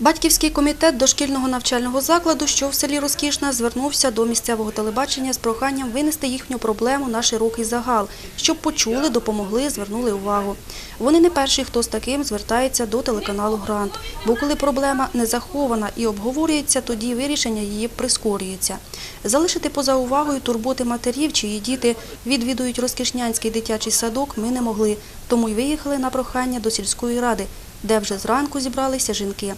Батьківський комітет дошкільного навчального закладу, що в селі Розкішна, звернувся до місцевого телебачення з проханням винести їхню проблему на широкий загал, щоб почули, допомогли, звернули увагу. Вони не перші, хто з таким звертається до телеканалу Грант. Бо коли проблема не захована і обговорюється, тоді вирішення її прискорюється. Залишити поза увагою турботи матерів, чиї діти відвідують розкішнянський дитячий садок, ми не могли, тому й виїхали на прохання до сільської ради, де вже зранку зібралися жінки.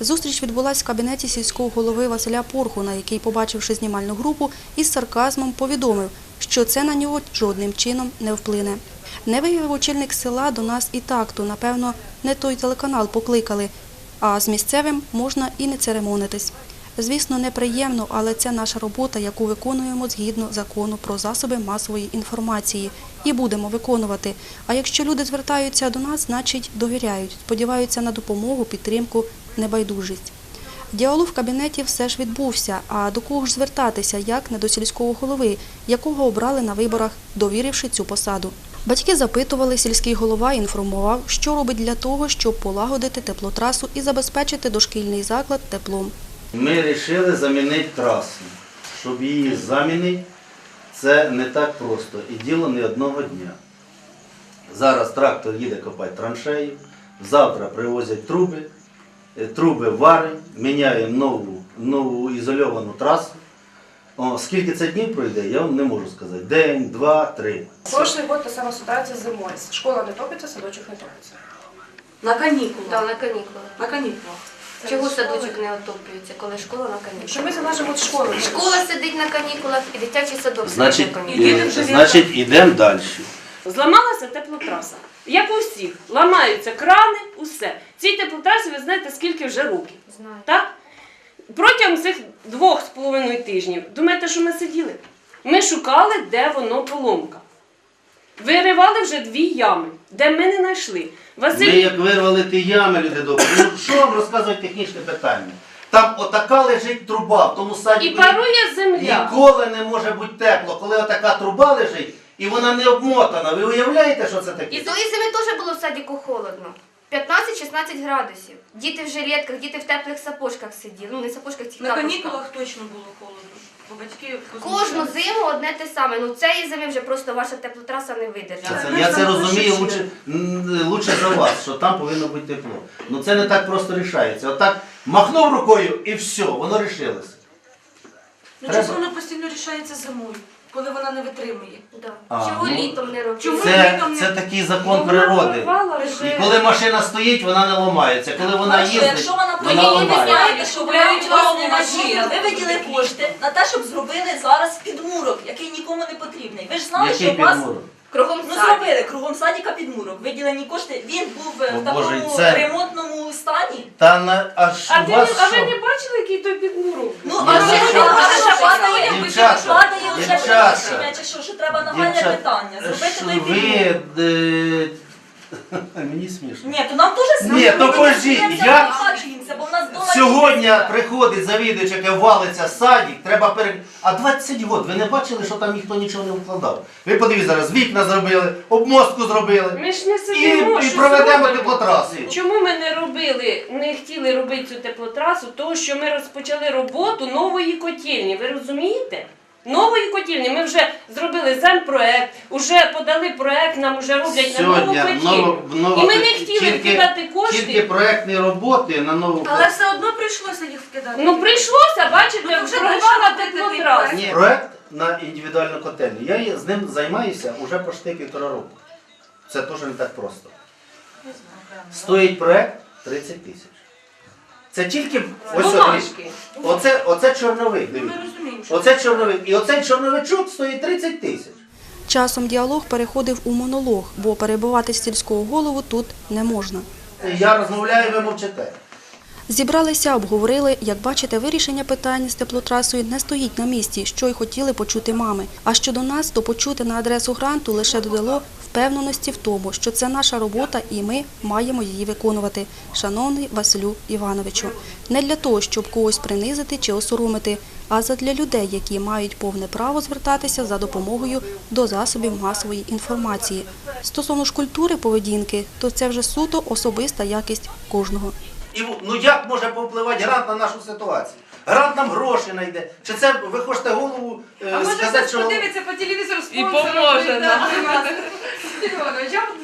Зустріч відбулась в кабінеті сільського голови Василя Порхуна, який, побачивши знімальну групу, із сарказмом повідомив, що це на нього жодним чином не вплине. Не виявив очільник села до нас і такту, напевно, не той телеканал покликали, а з місцевим можна і не церемонитись. Звісно, неприємно, але це наша робота, яку виконуємо згідно закону про засоби масової інформації. І будемо виконувати. А якщо люди звертаються до нас, значить довіряють, сподіваються на допомогу, підтримку, небайдужість. Діалог в кабінеті все ж відбувся. А до кого ж звертатися, як не до сільського голови, якого обрали на виборах, довіривши цю посаду. Батьки запитували, сільський голова інформував, що робить для того, щоб полагодити теплотрасу і забезпечити дошкільний заклад теплом. Ми вирішили замінити трасу. Щоб її замінити, це не так просто і діло не одного дня. Зараз трактор їде копати траншею, завтра привозять труби, труби варимо, міняємо нову, нову ізольовану трасу. О, скільки це днів пройде, я вам не можу сказати. День, два, три. Прошлый год та сама ситуація зимою. Школа не топиться, садочок не топиться. На канікулах. Да, на канікулах. На канікулах. Чого садочок не отоплюється, коли школа на канікулах? Що ми залежимо від школи. Школа сидить на канікулах і дитячий садок Значить, сидить на канікулах. Е, значить ідемо далі. Зламалася теплотраса. Як у всіх, ламаються крани, усе. Цій теплотрасі ви знаєте, скільки вже років. Знаю. Так? Протягом цих двох з половиною тижнів, думаєте, що ми сиділи? Ми шукали, де воно поломка. Виривали вже дві ями, де ми не знайшли. Василь Ми як вирвали ті ями, люди добрі. Ну що вам розказують технічне питання? Там отака лежить труба, в тому саді і парує земля. ніколи не може бути тепло, коли отака труба лежить і вона не обмотана. Ви уявляєте, що це таке? І тої зими теж було в садіку холодно. 15-16 градусів. Діти в жилетках, діти в теплих сапожках сиділи. Ну, не сапожках, тих На канікулах точно було холодно. Бо батьки Кожну зиму одне те саме. Ну цієї зими вже просто ваша теплотраса не видержала. Це- Я це розумію лучше, м, лучше за вас, що там повинно бути тепло. Ну це не так просто рішається. Отак махнув рукою і все, воно рішилося. Ну Треба. воно постійно рішається зимою, коли вона не витримує? Да. А, Чого ну, літом не робити? чому Це, літом не- це такий закон вона природи. І коли машина стоїть, вона не ламається. Коли вона Хорошо, їздить, якщо вона вона приїде, ви ламається. знаєте, що виявить вас не. Ви виділи кошти на те, щоб зробили зараз підмурок, який нікому не потрібний. Ви ж знали, Який що у вас підмурок? Кругом ну, зробили кругом садіка підмурок. Виділені кошти. Він був е, О, в такому Боже, це- ремонтному стані. Та на аж А, у ти, вас а ви що? не бачили, який той підмурок? Ну, а що що? падає, падає, Дівчата, падає лише дівчата. приміщення, чи що, що треба нагальне питання. Зробити що той підмурок. ви... е, Мені смішно. Ні, то нам теж Ні, то ми я- бо в нас дома Сьогодні приходить завідувач, яке валиться садик, треба пере... А 20 років, ви не бачили, що там ніхто нічого не вкладав? Ви подивіться зараз, вікна зробили, обмостку зробили Ми ж не і, сидимо, і що проведемо зробимо? теплотрасу. Чому ми не робили, не хотіли робити цю теплотрасу? Тому що ми розпочали роботу нової котельні. Ви розумієте? Нової котельні. Ми вже зробили земпроект, вже подали проект, нам вже роблять на нову Сьогодні котельню. ново- нова І ми не хотіли тільки- вкидати кошти. Тільки проектні роботи на нову Але все одно прийшлося їх вкидати. Ну прийшлося, бачите, Ну, то вже прорвала теплотрасу. той Проект на індивідуальну котельню. Я є- з ним займаюся вже почти півтора року. Це теж не так просто. Стоїть проект 30 тисяч. Це тільки ось Бумажки. оце, оце чорновик. Ми Дивіться. розуміємо, Оце чорновик. І оцей чорновичок стоїть 30 тисяч. Часом діалог переходив у монолог, бо перебувати сільського голову тут не можна. Я розмовляю, ви мовчите. Зібралися, обговорили. Як бачите, вирішення питань з теплотрасою не стоїть на місці, що й хотіли почути мами. А щодо нас, то почути на адресу гранту лише додало впевненості в тому, що це наша робота і ми маємо її виконувати. Шановний Василю Івановичу, не для того, щоб когось принизити чи осоромити, а задля людей, які мають повне право звертатися за допомогою до засобів масової інформації. Стосовно ж культури поведінки, то це вже суто особиста якість кожного. І ну як може повпливати грант на нашу ситуацію? Грант нам гроші знайде. Чи це ви хочете голову е, А може сказати, хтось що подивиться по телевізору І поможе да. нам. до нас? Степанович, я от